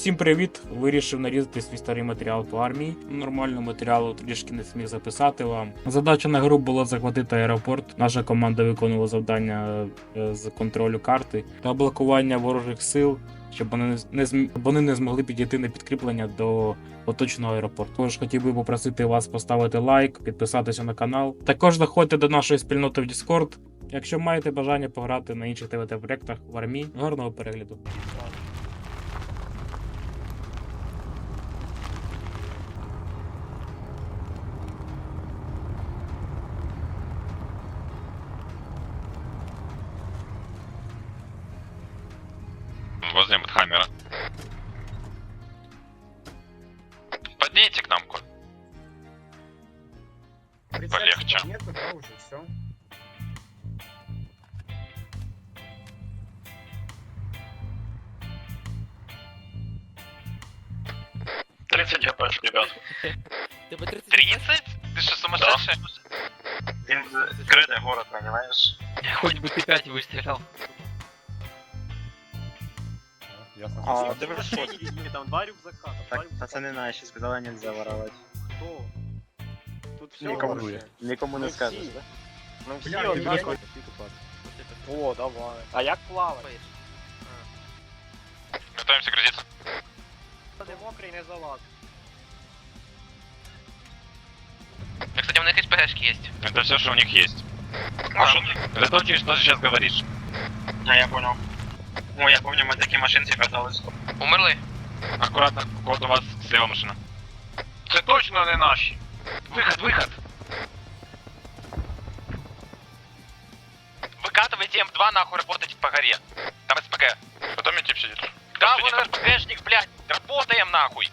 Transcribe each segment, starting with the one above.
Всім привіт! Вирішив нарізати свій старий матеріал по армії. Нормального матеріалу трішки не зміг записати вам. Задача на гру була захватити аеропорт. Наша команда виконувала завдання е, з контролю карти та блокування ворожих сил, щоб вони не, зм- вони не змогли підійти на підкріплення до оточеного аеропорту. Тож хотів би попросити вас поставити лайк, підписатися на канал. Також заходьте до нашої спільноти в Discord. Якщо маєте бажання пограти на інших ТВТ проєктах в армії, гарного перегляду. Возле Мэтхаммера. Подъедьте к нам, Коль. Полегче. Нету, да, уже все. Тридцать я прошу, ребят. Тебе 30 Тридцать? Ты что, сумасшедший? Він критий город, понимаешь? Хоть бы ты 5 выстрелил. Ясно. А, Ты ты что? Ні, там два рюкзака. там два Так, рюкзака. пацаны наши сказали нельзя воровать. Хто? Тут все Никому, ворує. никому Ну, не скажешь, всі. да? Ну всі Бля, однакові. я О, давай. А як плавати? Готовимся грузиться. Не мокрий, не залак. Кстати, у них СПГшки есть. Это все, что у них есть. Готовьте, что сейчас говоришь. А, я понял. О, я помню, мы такие машинки катались. Умерли? Аккуратно, вот у вас слева машина. Це точно не наші. Выход, выход. Выкатывайте М2 нахуй работать по горе. Там СПГ. Потом тип сидит. Да, вон СПГшник, блядь. Работаем нахуй.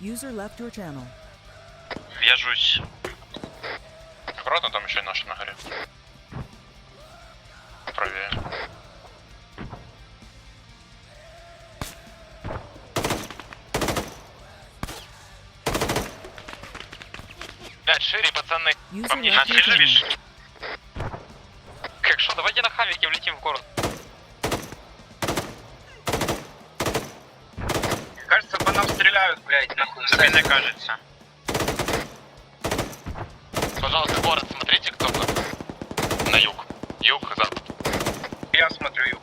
User left your channel. Вяжусь. Аккуратно, там еще и наши на горе. Правее. Блядь, шире, пацаны. User мне шире, channel. Как что, давайте на хамике влетим в город. Кажется, по нам стреляют, блядь, нахуй. Тебе не кажется. Пожалуйста, город, смотрите, кто там. На юг. Юг, запад. Я смотрю.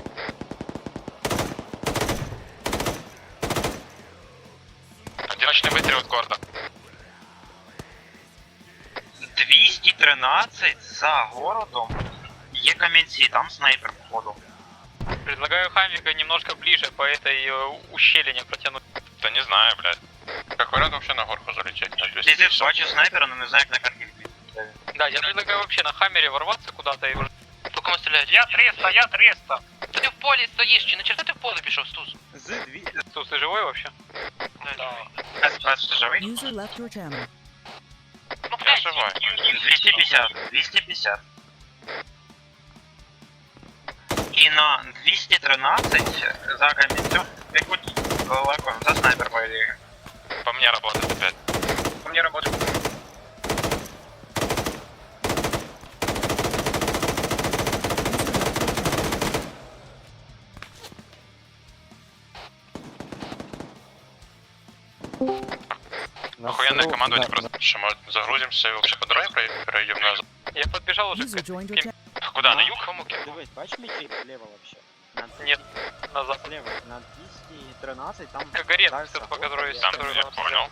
Одиночный выстрел от города. 213 за городом. Є камінці, там снайпер, походу. Предлагаю хамика немножко ближе по этой э, ущелине протянуть. Да не знаю, блядь. Как вариант вообще на горку залететь на 200. Ти бачу снайпера, но не знаю, як на карті. Да, я предлагаю вообще на хаммере ворваться куда-то и уже... По кому стрелять? Я 300, я 300! Ты в поле стоишь, чи на черта ты в поле пішов, Стус? З дві... Стус, ты живой вообще? Да. СПС, ти живий? User left your channel. Ну, Я живой. 250, 250. І на 213 за камінцю, якуть далеко, за снайпер, по ідеї. По мне работает опять. По мені работает. Охуенная командовать просто. Что, может, загрузимся и вообще по дороге прой- пройдем назад? Я подбежал уже User к joined your channel. А Куда, на юг? Дивись, бач мечі зліва вообще? На Нет. назад. Зліва, на 213 там... К горе, дальше тут по город которой є. Там, которую я нам понял.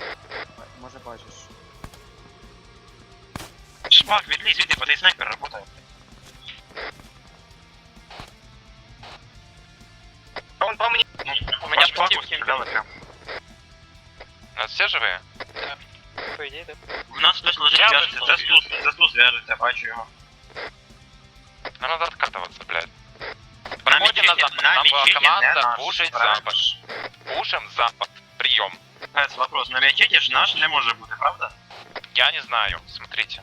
Може бачиш. Шпак, відлізь, відлізь, бо ти снайпер работає. Он по мне. У меня шпаку противники стріляли прям. У нас все живые? По идее, да. У нас хтось лежить, Я в'яжеться, вже за стус, за стус в'яжеться, бачу його. Нам надо откатываться, блядь. На Проходим на мечеті, запад. на Нам была мечеті не команда наш. пушить правильно? запад. Пушим запад. Прием. Ес, вопрос, на мечеті ж наш не може бути, правда? Я не знаю. Смотрите.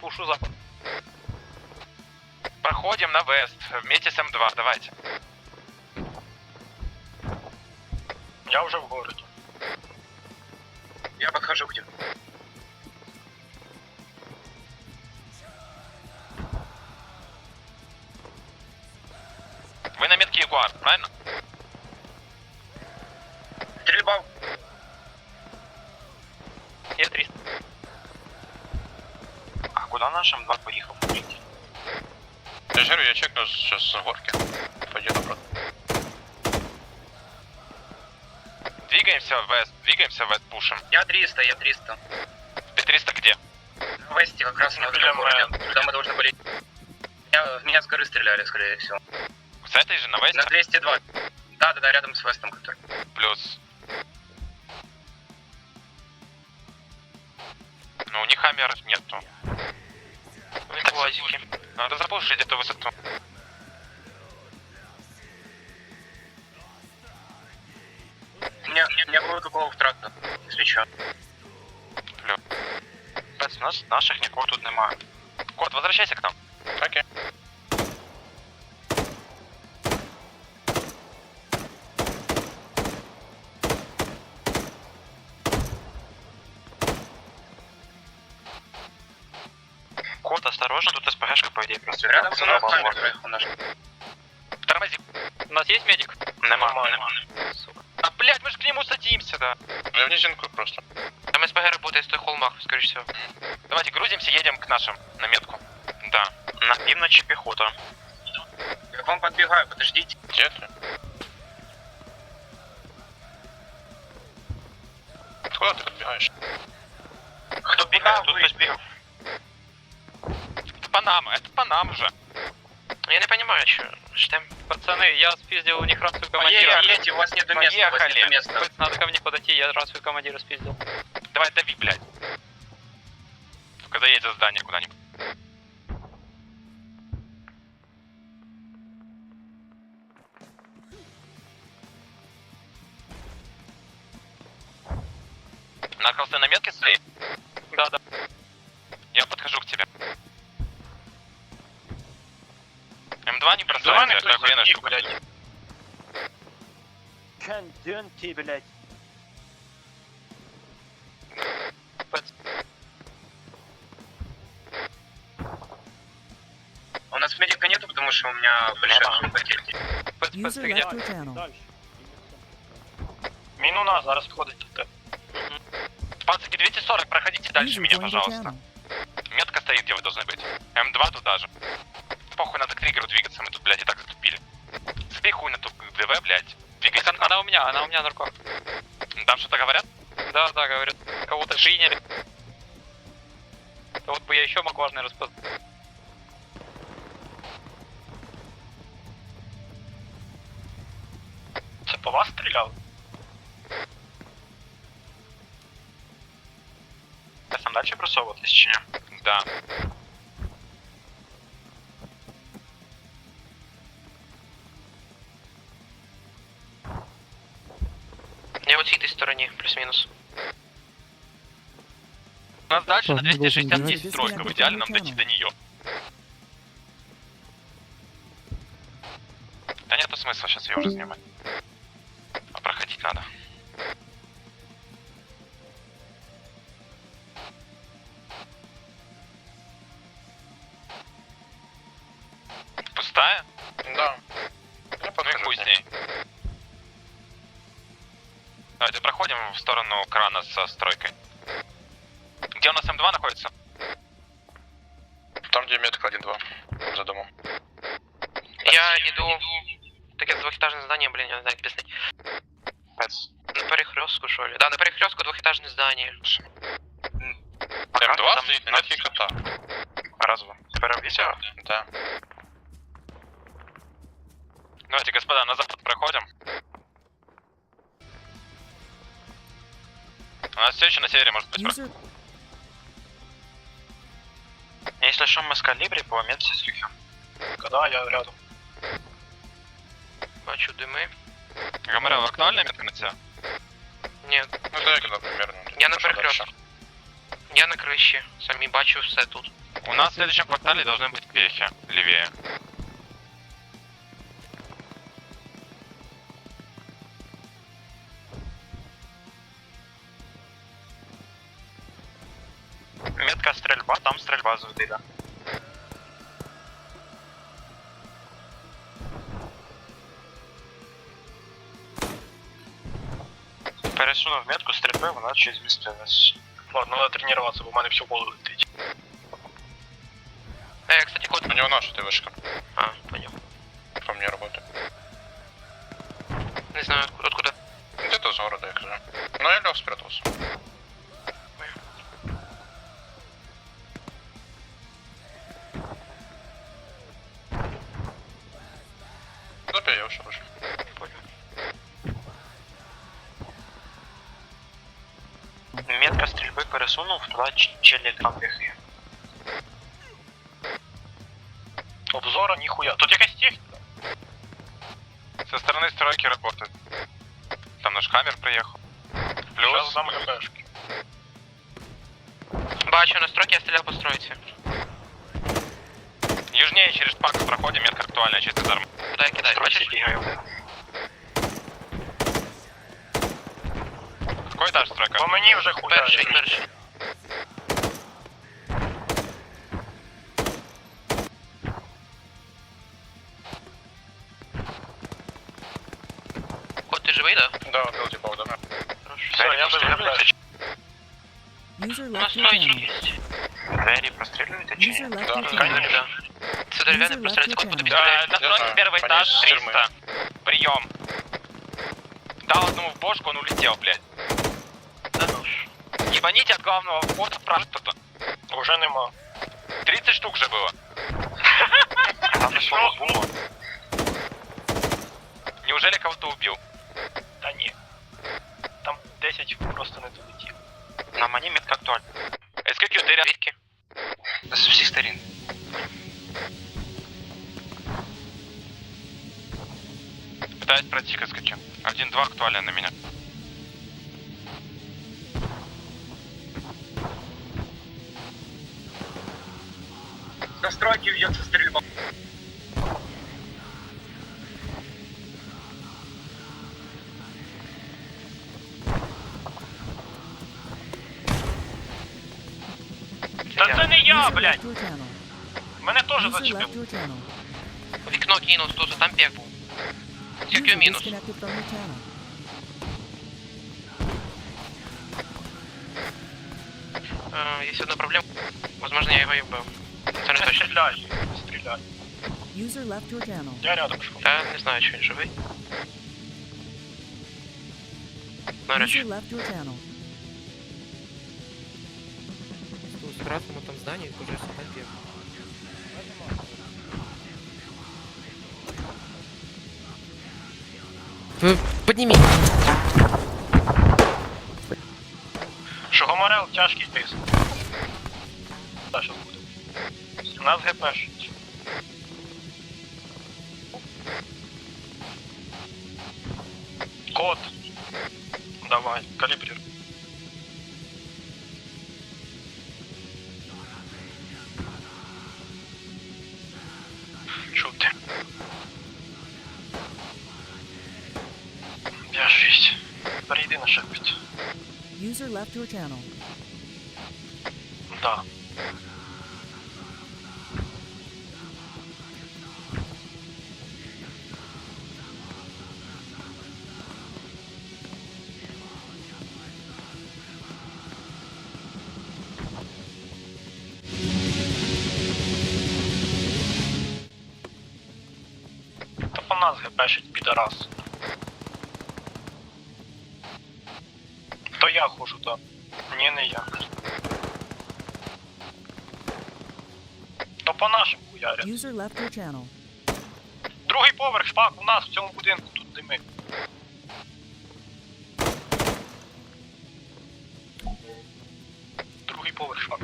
Пушу запад. Проходим на вест вместе с М2, давайте. Я уже в городе. Я подхожу к тебе. Вы на метке Ягуар, правильно? Стрельба. Я 300. А куда наш М2 поехал? Говорю, я чекну сейчас с горки. Пойдем обратно. Двигаемся в вест, двигаемся в вест, пушим. Я 300, я 300. Ты 300 где? В Весте как раз на Прям, городе. Туда мы должны были... Меня, меня с горы стреляли, скорее всего. С этой же на весте? На 202. Да-да-да, рядом с Вестом, который. Плюс. Ну, у них хаммеров нету. Глазики. Надо запушить эту высоту. Не, не было какого втрата, если чё. У нас наших никого тут немає. Кот, возвращайся к нам. Окей. Кот, осторожно, тут СПГшка, по идее, просто. Рядом проехал наш. Тормози. У нас есть медик? Нема, нема. Сука. А, блядь, мы же к нему садимся, да. Я в низинку просто. Там СПГ работает в той холмах, скорее всего. Давайте грузимся, едем к нашим, на метку. Да. На півночі пехота. Я к вам подбегаю, подождите. Где ты? Куда ты подбегаешь? Кто бегал, кто? Это Панама, это Панама же. Я не понимаю, что. Ждем. Пацаны, я спиздил у них рацию командира. Поехали, у вас нет места, у вас Поехали. нет места. Надо ко мне подойти, я рацию командира спиздил. Давай дави, блядь. Только заедь за здание куда-нибудь. Наркос, ты на метке стоит? Да, да. Я подхожу к тебе. М2 не бросай, это охуенная штука. Чен, дюн ти, блядь. У нас медика нету, потому что у меня большая потеря. User left your channel. Дальше. Мину на, зараз входить. Пацаки, 240, проходите дальше User меня, joined your пожалуйста. channel. Метка стоит, где вы должны быть. М2 туда же. Похуй, надо к триггеру двигаться, мы тут, блядь, и так затупили. Забей хуй на ту ДВ, блядь. Двигайся к нам. Она у меня, она у меня нарко. Там что-то говорят? Да, да, говорят. Кого-то приняли. Да вот бы я еще мог важный распознать. Це по вас стріляв? Я сам дальше просовуватись чи ні? Да. Я вот с этой стороне, плюс-минус. У нас дальше на Должен 260 быть есть стройка, в идеале нам дойти до нее. Да нету смысла сейчас ее уже снимать. Давайте проходим в сторону крана со стройкой. Где у нас М2 находится? Там, где метка 1-2, за домом. Я иду... Таке двухэтажное здание, блин, я не знаю, как писать. На перехрестку, что ли? Да, на перехрестку двухэтажное здание. М2 там стоит на кота. Разве? Все, да. Давайте, господа, на запад проходим. У нас все еще на севере может быть. User Если что, мы с калибри по метке с юхи. Когда я рядом. Бачу дымы. Гомера, актуальная метка на тебя? Нет, Ну, да, когда примерно. Я на перехрестку. Я на криші. Самі бачу все тут. У нас в следующем квартале должны быть пехи левее. Метка стрельба, там стрельба завжди, да. Пересунув метку стрільби, вона щось змістилась. Ладно, надо тренироваться, бо в мене всю голову летить. Э, кстати, код. У него наша ты вышка. А, понял. По мне работает. Не знаю, Запей, я уже вышел. Метка стрільби пересунув, туди ч- челік там бігає. Обзора ніхуя. Тут якась техніка. Со стороны стройки работает. Там наш камер приехал. Плюс Плюс сам ГПшки. Бачу, на стройке я стрелял по стройке. южнее через парк проходим, метка актуальная, чистый дарм. Куда я кидаю? Бачиш? бігає. Какой этаж стройка? По мені вже хуя. Перший, перший. Кот, ты живый, да? Да, отбил типа удар. Все, я вже ГПшки. User На left your стройке channel. есть. Двері прострілюєте чи User ні? left Да, your конечно. channel. Да. Це дерев'яний User простріл, left кот your буде channel. пістолет. на стройке первый этаж 300. Прием. Дал одному в бошку, он улетел, блядь. Да ну ж. Ебаните от главного входа спрашивает кто-то. Уже нема. 30 штук же было. Там не слово було. Неужели кого-то убил? Та ні. Там 10 просто не долетіло. На мені метка актуальна. SQQ, ты рядом. Звідки? З всіх сторін. Пытаюсь пройти к SQQ. 1-2 актуально на меня. На стройки в'ється стрільба. Та це не я, User блядь! left your channel. Мене теж User зачепило. left your channel. Вікно кинув, тут там пек був. Тільки User мінус. disconnected from your channel. Е, Є одна проблема. Возможно, я його і вбив. Це не Не точно. стріляй, не стріляй. User left your channel. Я рядом шов. Та не знаю, чи він живий. Ну, User речі. left your channel. Что, с красным там здании, уже С Подними. Шугоморел, тяжкий тиск. Та що буде. У нас ГПш. Код. Давай, калибрируй. Left your channel. Да. Нас гепешить підарас. Я хожу. Ні, не я. То по нашим хуярять. User left your channel. Другий поверх, шпак, у нас в цьому будинку тут дими. Другий поверх, шпак.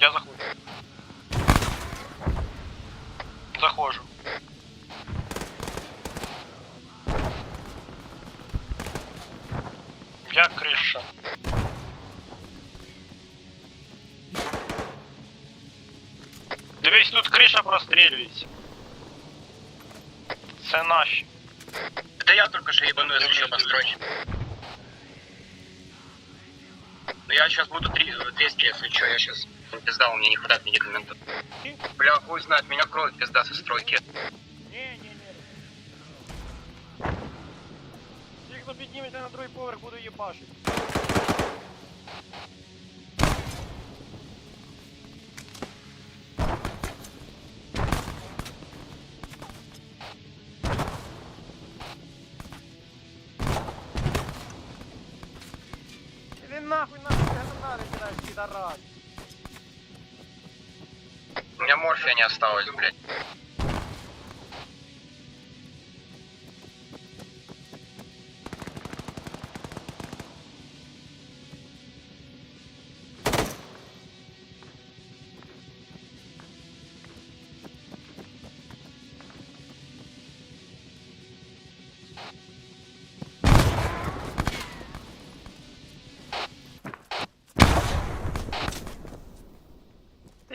Я заходжу. Заходжу. Я крыша. Дивись, тут крыша прострілюється. Це наші. Это я только что ебану, из еще построить. Но я сейчас ну, буду 3, 200, э, если что, я сейчас пизда, у меня не хватает медикаментов. Бля, хуй знает, меня кровь пизда со стройки. хто підніметься на другий поверх, буду їбашити. Іди нахуй, нахуй, гранати кидаєш, підарас. У меня морфия не осталось, блядь.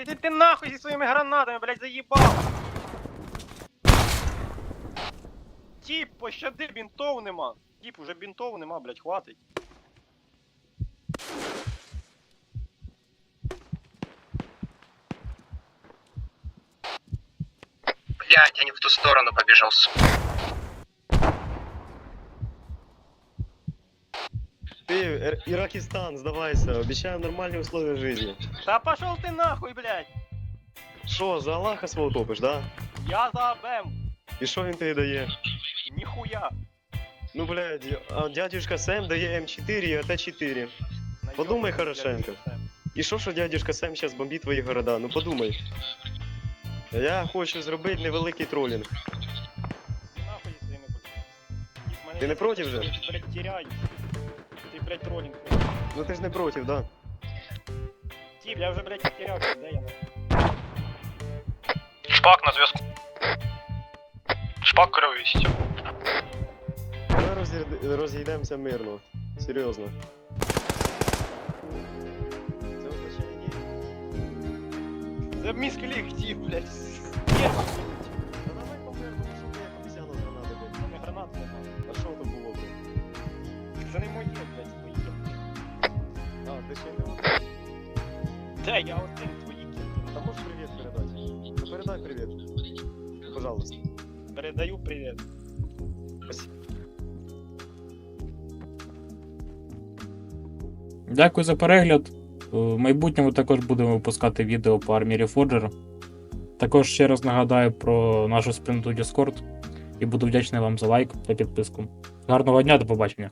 Та ти нахуй зі своїми гранатами, блядь, заїбав! Тіп, пощади, бінтов нема. Тіп, уже бінтов нема, блядь, хватить. Блядь, я не в ту сторону побежал, сука. Ты, Иракистан, сдавайся, обещаю нормальные условия жизни. Та пошел ти нахуй, блядь! Що, за Аллаха свого топиш, да? Я за АБМ! І що він тобі дає? Ніхуя! Ну, блядь, а дядюшка Сэм дає М4 і АТ-4. Подумай хорошенько. І що, що дядюшка Сэм зараз бомбить твої города? Ну подумай. Я хочу зробити невеликий тролінг. Нахуй зі своїми блядь. Ти не проти вже? Блядь, теряй. Ти, блядь, тролінг. Ну ти ж не проти, да? Тіп, я вже, блядь, потерявся, де я? Шпак на зв'язку. Шпак кровістю. Давай роз'їд- розійдемося мирно. Серйозно. Це означає ні. Це місклік, тіп, блядь. Та Є, Де я один, твої кінти. Та можеш привіт передати? Ну передай привіт. Пожалуйста. Передаю привіт. Дякую за перегляд. В майбутньому також будемо випускати відео по армії Reforger. Також ще раз нагадаю про нашу спільноту Discord і буду вдячний вам за лайк та підписку. Гарного дня, до побачення!